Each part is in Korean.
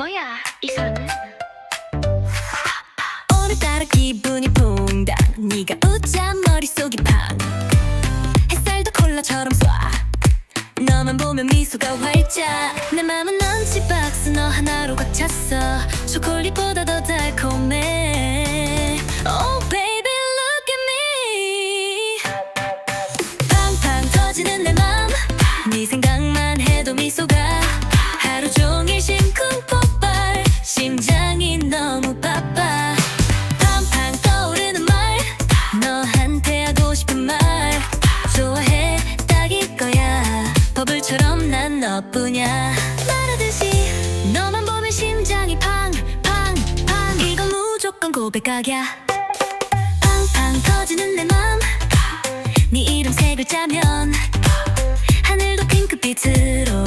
뭐야 이 손은 오늘따라 기분이 붕당 네가 웃자 머릿속이 팡 햇살도 콜라처럼 쏴. 너만 보면 미소가 활짝. 내 맘은 런치박스 너 하나로 꽉 찼어. 초콜릿보다 더 달콤해 난 너뿐이야. 말하듯이 너만 보면 심장이 팡팡팡. 이건 무조건 고백각이야. 팡팡 터지는 내 맘 네 이름 세 글자면 하늘도 핑크빛으로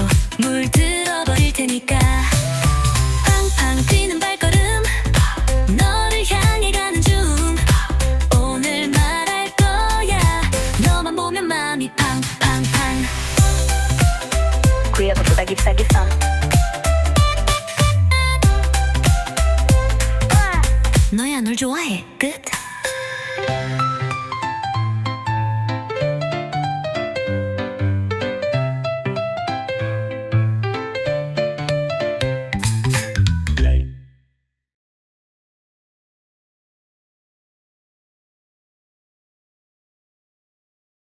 너야 널 좋아해. 끝.